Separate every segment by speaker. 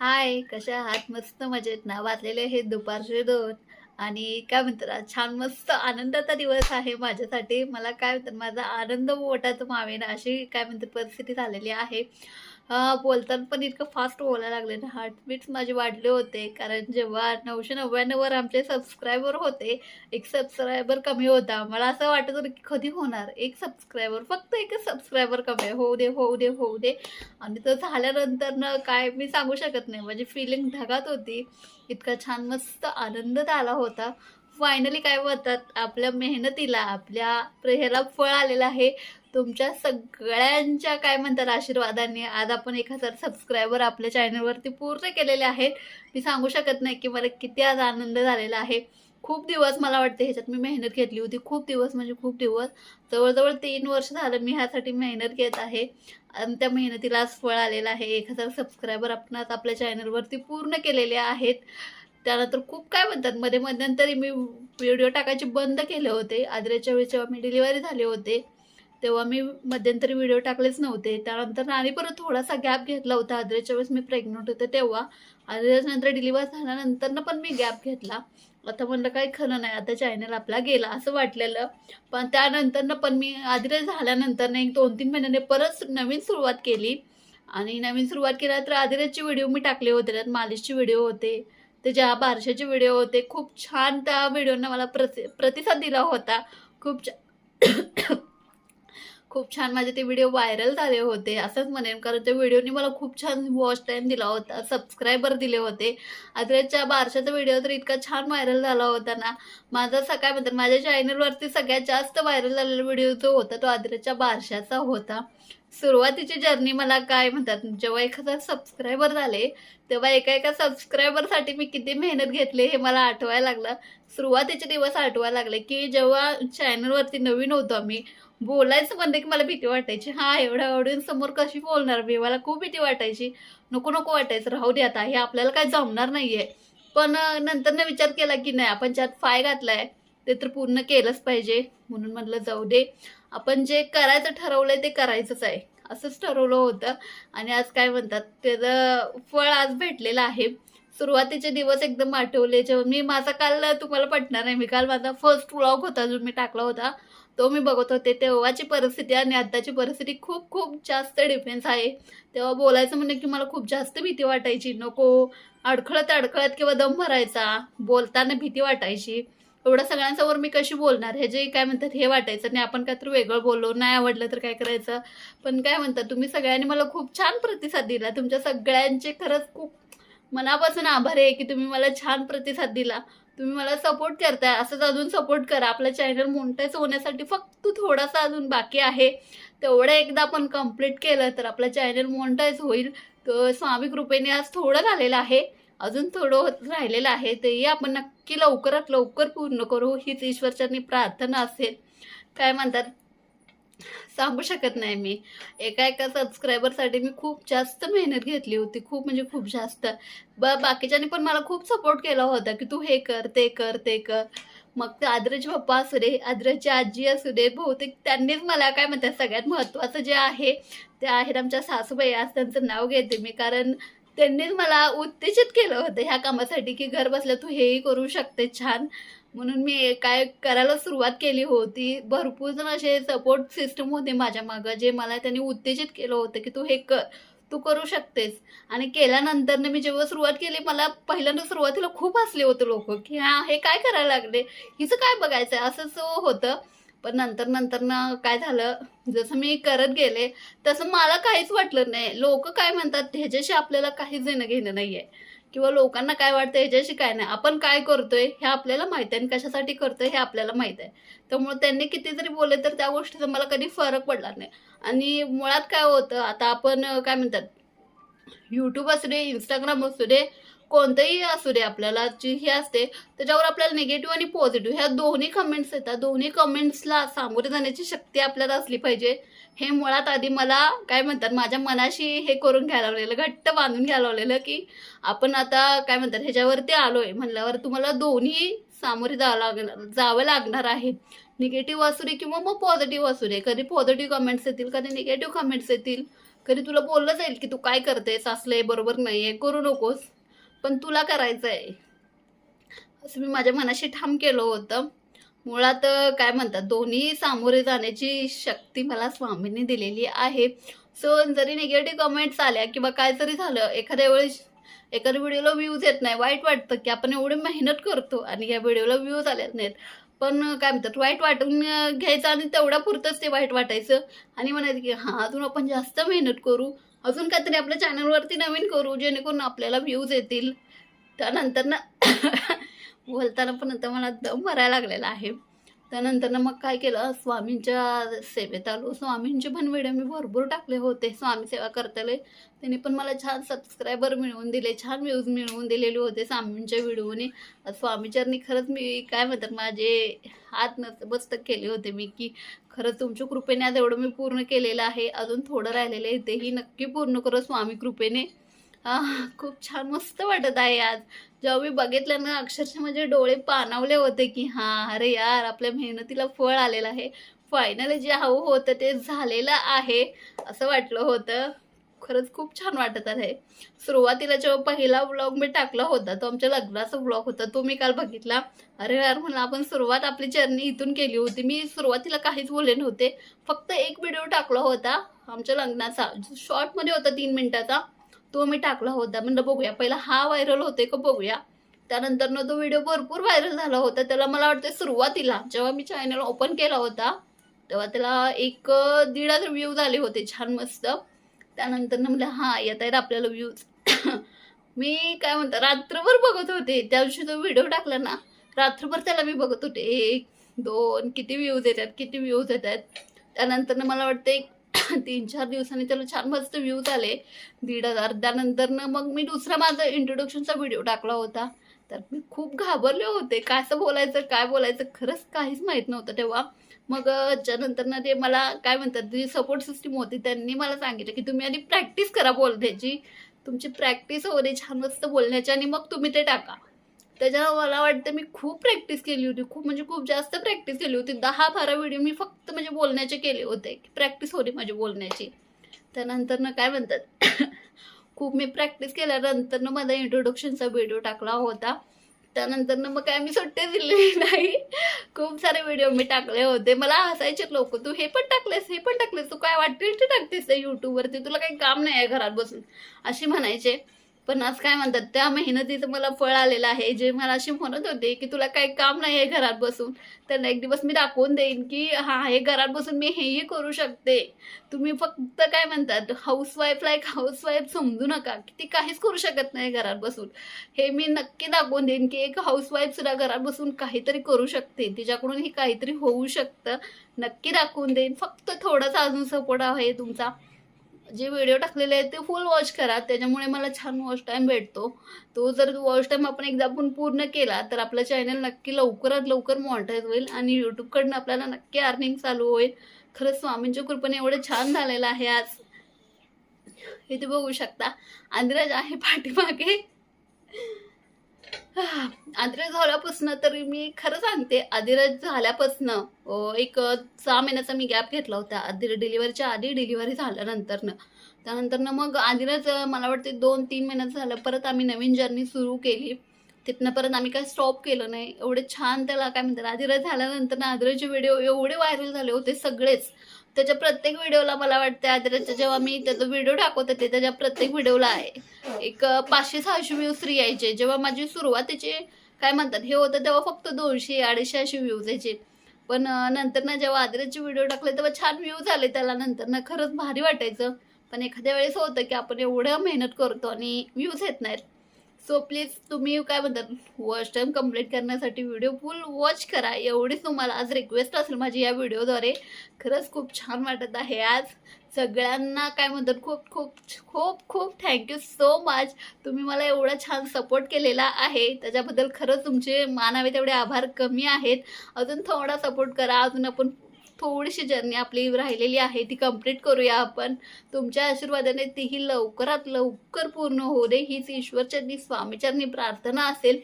Speaker 1: हाय कशा आहात? मस्त मजेत. ना वाचलेले हे दुपारचे दोन. आणि काय म्हणतात छान मस्त आनंदाचा दिवस आहे माझ्यासाठी. मला काय म्हणतात माझा आनंद मोठाच मावेना. अशी काय म्हणतात परिस्थिती झालेली आहे. बोलताना पण इतकं फास्ट बोलायला लागले ना. हार्टबीट्स माझे वाढले होते. कारण जेव्हा नऊशे नव्याण्णववर आमचे सबस्क्रायबर होते एक सबस्क्रायबर कमी होता. मला असं वाटत होतं की कधी होणार? एक सबस्क्रायबर फक्त एकच सबस्क्रायबर कमी आहे. होऊ दे होऊ दे होऊ दे. आणि तो झाल्यानंतर ना काय मी सांगू शकत नाही. माझी फिलिंग ढगात होती. इतका छान मस्त आनंद आला होता. फायनली काय म्हणतात आपल्या मेहनतीला आपल्या ह्याला फळ आलेलं आहे. तुमच्या सगळ्यांच्या काय म्हणतात आशीर्वादाने आज आपण एक हजार सबस्क्रायबर आपल्या चॅनलवरती पूर्ण केलेले आहेत. मी सांगू शकत नाही की मला किती आज आनंद झालेला आहे. खूप दिवस मला वाटते ह्याच्यात मी मेहनत घेतली होती. खूप दिवस म्हणजे खूप दिवस. जवळजवळ तीन वर्ष झालं मी ह्यासाठी मेहनत घेत आहे. आणि त्या मेहनतीला आज फळ आलेलं आहे. एक हजार सबस्क्रायबर आपण आज आपल्या चॅनलवरती पूर्ण केलेले आहेत. त्यानंतर खूप काय म्हणतात मध्ये मध्यंतरी मी व्हिडिओ टाकायचे बंद केले होते. आदरेच्या वेळी जेव्हा मी डिलिव्हरी झाले होते तेव्हा मी मध्यंतरी व्हिडिओ टाकलेच नव्हते. त्यानंतर आणि परत थोडासा गॅप घेतला होता. आदरेच्या वेळेस मी प्रेग्नंट होते तेव्हा. आदरेच्या नंतर डिलिव्हर झाल्यानंतर पण मी गॅप घेतला. आता म्हणलं काही खरं नाही आता चॅनल आपला गेला असं वाटलेलं. पण त्यानंतर पण मी आदरे झाल्यानंतर एक दोन तीन महिन्याने परत नवीन सुरुवात केली. आणि नवीन सुरुवात केल्यानंतर आदिराचे व्हिडिओ मी टाकले होते. त्यात मालिशचे व्हिडिओ होते. त्याच्या बारशाचे व्हिडिओ होते खूप छान त्या व्हिडिओना मला प्रति प्रतिसाद दिला होता. खूप छान खूप छान माझे ते व्हिडिओ व्हायरल झाले होते असंच म्हणेन. कारण त्या व्हिडिओनी मला खूप छान वॉच टाईम दिला होता सबस्क्रायबर दिले होते. अद्रेसच्या बारशाचा व्हिडिओ तर इतका छान व्हायरल झाला होता ना. माझा सकाळ म्हणतात माझ्या चॅनलवरती सगळ्यात जास्त व्हायरल झालेला व्हिडिओ जो होता तो अद्रेसच्या बारशाचा होता. सुरुवातीची जर्नी मला काय म्हणतात जेव्हा एखादा सबस्क्रायबर झाले तेव्हा एका एका सबस्क्रायबरसाठी मी किती मेहनत घेतली हे मला आठवायला लागलं. सुरुवातीचे दिवस आठवायला लागले की जेव्हा चॅनलवरती नवीन होतो आम्ही बोलायचं म्हणते की मला भीती वाटायची. हा एवढ्या ऑडियन्स कशी बोलणार मी? मला खूप भीती वाटायची. नको नको वाटायचं. राहू दे आता. हे आपल्याला काय जमणार नाहीये. पण नंतरनं नंतर विचार केला की नाही आपण ज्यात फाय घातलाय ते तर पूर्ण केलंच पाहिजे. म्हणून म्हटलं जाऊ दे. आपण जे करायचं ठरवलंय ते करायचंच आहे. असंच ठरवलं होतं. आणि आज काय म्हणतात त्याचं फळ आज भेटलेलं आहे. सुरुवातीचे दिवस एकदम आठवले. जेव्हा मी माझा काल तुम्हाला पटणार नाही. मी काल माझा फर्स्ट व्लॉग होता जो मी टाकला होता. तो मी बघत होते. तेव्हाची परिस्थिती आणि आत्ताची परिस्थिती खूप खूप जास्त डिफरन्स आहे. तेव्हा बोलायचं म्हणजे की मला खूप जास्त भीती वाटायची. नको अडखळत अडखळत किंवा दम भरायचा बोलताना भीती वाटायची. एवढ्या सगळ्यांसमोर मी कशी बोलणार? हे जे काय म्हणतात हे वाटायचं नाही आपण काहीतरी वेगळं बोललो नाही आवडलं तर काय करायचं? पण काय म्हणतात तुम्ही सगळ्यांनी मला खूप छान प्रतिसाद दिला. तुमच्या सगळ्यांचे खरंच खूप मनापासून आभार आहे की तुम्ही मला छान प्रतिसाद दिला. तुम्ही मला सपोर्ट करताय असंच अजून सपोर्ट करा. आपलं चॅनल मोनिटाईज होण्यासाठी फक्त थोडासा अजून बाकी आहे. तेवढं एकदा आपण कंप्लीट केलं तर आपलं चॅनल मोनिटाईज होईल. तर स्वामी कृपेने आज थोडं झालेलं आहे. अजून थोडं होत राहिलेलं आहे. तेही आपण नक्की लवकरात लवकर पूर्ण करू. हीच ईश्वरच्यांनी प्रार्थना असेल. काय म्हणतात? सांगू शकत नाही मी. एका एका सबस्क्रायबरसाठी मी खूप जास्त मेहनत घेतली होती. खूप म्हणजे खूप जास्त. ब बाकीच्यांनी पण मला खूप सपोर्ट केला होता की तू हे कर ते कर ते कर. मग ते आदराचे पप्पा असू दे आदराची आजी असू दे बहुतेक त्यांनीच मला काय म्हणतात सगळ्यात महत्त्वाचं जे आहे ते आहेत आमच्या सासूबाई. आज त्यांचं नाव घेते मी कारण त्यांनीच मला उत्तेजित केलं होतं ह्या कामासाठी की घर बसल्या तू हेही करू शकते छान. म्हणून मी काय करायला सुरुवात केली होती. भरपूर जण असे सपोर्ट सिस्टम होते माझ्या मागं जे मला त्यांनी उत्तेजित केलं होतं की तू हे कर तू करू शकतेस. आणि केल्यानंतर मी जेव्हा सुरुवात केली मला पहिल्यांदा सुरुवातीला खूप हसले होते लोक की हा हे काय करायला लागले? हिचं काय बघायचं आहे असंच होतं. पण नंतर नंतर ना काय झालं जसं मी करत गेले तसं मला काहीच वाटलं नाही. लोक काय म्हणतात ह्याच्याशी आपल्याला काहीच देणं घेणं नाही आहे किंवा लोकांना काय वाटतं याच्याशी काय नाही. आपण काय करतोय हे आपल्याला माहिती आहे आणि कशासाठी करतोय हे आपल्याला माहीत आहे. त्यामुळे त्यांनी किती जरी बोलले तर त्या गोष्टीचा मला कधी फरक पडला नाही. आणि मुळात काय होतं आता आपण काय म्हणतात यूट्यूब असू दे इंस्टाग्राम असू दे कोणतंही असू दे आपल्याला जी हे असते त्याच्यावर आपल्याला निगेटिव्ह आणि पॉझिटिव्ह ह्या दोन्ही कमेंट्स येतात. दोन्ही कमेंट्सला सामोरे जाण्याची शक्ती आपल्याला असली पाहिजे. हे मुळात आधी मला काय म्हणतात माझ्या मनाशी हे करून घ्यायला घट्ट बांधून घ्यायला की आपण आता काय म्हणतात ह्याच्यावरती आलोय म्हणल्यावर तुम्हाला दोन्ही सामोरे जावं लागणार जावं लागणार आहे. निगेटिव्ह असू दे किंवा मग पॉझिटिव्ह असू दे. कधी पॉझिटिव्ह कमेंट्स येतील कधी निगेटिव्ह कमेंट्स येतील. कधी तुला बोललं जाईल की तू काय करतेस आहे बरोबर नाही आहे करू नकोस. पण तुला करायचं आहे असं मी माझ्या मनाशी ठाम केलं होतं. मुळात काय म्हणतात दोन्ही सामोरे जाण्याची शक्ती मला स्वामींनी दिलेली आहे. सो जरी निगेटिव्ह कमेंट्स आल्या किंवा काय जरी झालं एखाद्या वेळेस एखाद्या व्हिडिओला व्ह्यूज येत नाही वाईट वाटतं की आपण एवढी मेहनत करतो आणि या व्हिडिओला व्ह्यूज आलेत नाहीत. पण काय म्हणतात वाईट वाटून घ्यायचं आणि तेवढ्या पुरतंच ते वाईट वाटायचं. आणि म्हणायचं की हां अजून आपण जास्त मेहनत करू. अजून काहीतरी आपल्या चॅनलवरती नवीन करू जेणेकरून आपल्याला व्ह्यूज येतील. त्यानंतर ना बोलताना पण आता मला दम भरायला लागलेला आहे. त्यानंतर मग काय केलं स्वामींच्या सेवेत आलो. स्वामींचे पण व्हिडिओ मी भरपूर टाकले होते. स्वामी सेवा करताले. त्यांनी पण मला छान सबस्क्रायबर मिळवून दिले छान व्ह्यूज मिळवून दिलेले होते स्वामींच्या व्हिडिओने. स्वामीचरणी खरंच मी काय म्हणतात माझे हात नतमस्तक केले होते मी की खरंच तुमच्या कृपेने आज एवढं मी पूर्ण केलेलं आहे. अजून थोडं राहिलेलं आहे तेही नक्की पूर्ण करू स्वामी कृपेने. खूप छान मस्त वाटत आहे आज जेव्हा मी बघितलं ना अक्षरशः माझे डोळे पाणावले होते की हां अरे यार आपल्या मेहनतीला फळ आलेलं आहे. फायनली जे हवं होतं ते झालेलं आहे असं वाटलं होतं. खरंच खूप छान वाटत आहे. सुरुवातीला जेव्हा पहिला व्लॉग मी टाकला होता तो आमच्या लग्नाचा व्लॉग होता तो मी काल बघितला. अरे यार म्हणलं आपण सुरुवात आपली जर्नी इथून केली होती. मी सुरुवातीला काहीच बोलले नव्हते. फक्त एक व्हिडिओ टाकला होता आमच्या लग्नाचा. शॉर्टमध्ये होता तीन मिनिटाचा. तो मी टाकला होता. म्हणलं बघूया पहिला हा व्हायरल होते का बघूया. त्यानंतर तो व्हिडिओ भरपूर व्हायरल झाला होता. त्याला मला वाटतं सुरुवातीला जेव्हा मी चॅनल ओपन केला होता तेव्हा त्याला एक दीड हजार व्ह्यूज आले होते छान मस्त. त्यानंतर म्हणलं हां येत आहेत आपल्याला व्ह्यूज मी काय म्हणतो रात्रभर बघत होते. त्या दिवशी तो व्हिडिओ टाकला ना रात्रभर त्याला मी बघत होते. एक दोन किती व्ह्यूज येतात किती व्ह्यूज येतात. त्यानंतर मला वाटतं एक तीन चार दिवसांनी त्याला छान मस्त व्ह्यूज आले. दीड हजार. त्यानंतर मग मी दुसरा माझा इंट्रोडक्शनचा व्हिडिओ टाकला होता. तर मी खूप घाबरले होते. काय असं बोलायचं काय बोलायचं? खरंच काहीच माहीत नव्हतं तेव्हा. मग त्यानंतर ना ते मला काय म्हणतात जी सपोर्ट सिस्टीम होती त्यांनी मला सांगितलं की तुम्ही आधी प्रॅक्टिस करा बोलण्याची. तुमची प्रॅक्टिस होते छान मस्त बोलण्याची आणि मग तुम्ही ते टाका. त्याच्यावर मला वाटतं मी खूप प्रॅक्टिस केली होती. खूप म्हणजे खूप जास्त प्रॅक्टिस केली होती. दहा बारा व्हिडिओ मी फक्त म्हणजे बोलण्याचे केले होते. की प्रॅक्टिस होती माझी बोलण्याची. त्यानंतर ना काय म्हणतात? खूप मी प्रॅक्टिस केल्यानंतर ना माझा इंट्रोडक्शनचा व्हिडिओ टाकला होता. त्यानंतर ना मग काय मी सुट्टी दिलेली नाही. खूप सारे व्हिडिओ मी टाकले होते. मला हसायचे लोक तू हे पण टाकलेस हे पण टाकलेस तू काय वाटतील ते टाकतेस त्या यूट्यूबवरती तुला काही काम नाही आहे घरात बसून. अशी म्हणायचे. पण आज काय म्हणतात त्या मेहनतीचं मला फळ आलेलं आहे. जे मला अशी म्हणत होते की तुला काही काम नाही आहे घरात बसून. त्यांना एक दिवस मी दाखवून देईन की हा हे घरात बसून मी हेही करू शकते. तुम्ही फक्त काय म्हणतात हाऊसवाईफला एक हाऊसवाईफ समजू नका. की ती काहीच करू शकत नाही घरात बसून. हे मी नक्की दाखवून देईन की एक हाऊसवाईफ सुद्धा घरात बसून काहीतरी करू शकते. तिच्याकडून हे काहीतरी होऊ शकतं. नक्की दाखवून देईन. फक्त थोडासा अजून सपोर्ट आहे तुमचा. जे व्हिडिओ टाकलेले आहेत ते फुल वॉच करा. त्याच्यामुळे मला छान वॉच टाईम भेटतो. तो जर वॉच टाईम आपण एकदा पण पूर्ण केला तर आपलं चॅनल नक्की लवकरात लवकर मॉनिटाईज होईल आणि यूट्यूबकडनं आपल्याला नक्की अर्निंग चालू होईल. खरंच स्वामींच्या कृपेने एवढं छान झालेलं आहे आज. इथे बघू शकता. आंध्रज आहे पाठीमागे. आदिराज झाल्यापासून तरी मी खरं सांगते आदिराज झाल्यापासून एक सहा महिन्याचा मी गॅप घेतला होता. आधी डिलिव्हरीच्या आधी डिलिव्हरी झाल्यानंतरनं. त्यानंतरनं मग आदिराज मला वाटते दोन तीन महिन्याचं झालं. परत आम्ही नवीन जर्नी सुरू केली. तिथनं परत आम्ही काय स्टॉप केलं नाही. एवढे छान त्याला काय म्हणतात आदिराज झाल्यानंतर ना आदिराजचे व्हिडिओ एवढे व्हायरल झाले होते सगळेच. त्याच्या प्रत्येक व्हिडिओला मला वाटतं आदराच्या जेव्हा मी त्याचा व्हिडिओ टाकवत होते त्याच्या प्रत्येक व्हिडिओला आहे. एक पाचशे सहाशे व्ह्यूज फ्री यायचे जेव्हा माझी सुरुवातीचे काय म्हणतात हे होतं तेव्हा फक्त दोनशे अडीचशे असे व्ह्यूज यायचे पण नंतर ना जेव्हा आदराचे व्हिडिओ टाकले तेव्हा छान व्ह्यूज आले. त्याला नंतर ना खरंच भारी वाटायचं. पण एखाद्या वेळेस होतं की आपण एवढं मेहनत करतो आणि व्ह्यूज येत नाहीत. सो प्लीज तुम्ही काय म्हणतात वॉच टाईम कंप्लीट करण्यासाठी व्हिडिओ फुल वॉच करा. एवढीच तुम्हाला आज रिक्वेस्ट असेल माझी या व्हिडिओद्वारे खरंच खूप छान वाटत आहे आज. सगळ्यांना काय म्हणतात खूप खूप खूप खूप थँक्यू सो मच तुम्ही मला एवढा छान सपोर्ट केलेला आहे. त्याच्याबद्दल खरंच तुमचे मानावे तेवढे आभार कमी आहेत. अजून थोडा सपोर्ट करा. अजून आपण थोडीशी जर्नी आपली राहिलेली आहे ती कंप्लीट करूया आपण. तुमच्या आशीर्वादाने तीही लवकरात लवकर पूर्ण होऊ दे. हीच ईश्वरचरणी स्वामीचरणी प्रार्थना असेल.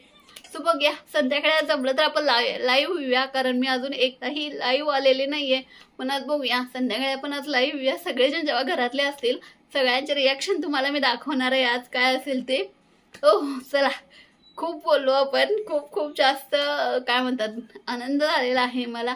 Speaker 1: सो बघूया संध्याकाळी जमलं तर आपण लाय लाईव्ह होऊया. कारण मी अजून एकदाही लाईव्ह आलेले आहे पण आज बघूया. संध्याकाळी आपण आज लाईव्ह होऊया. सगळेजण जेव्हा घरातले असतील सगळ्यांचे रिॲक्शन तुम्हाला मी दाखवणार आहे आज. काय असेल ते? ओ चला. खूप बोललो आपण. खूप खूप जास्त काय म्हणतात आनंद झालेला आहे मला.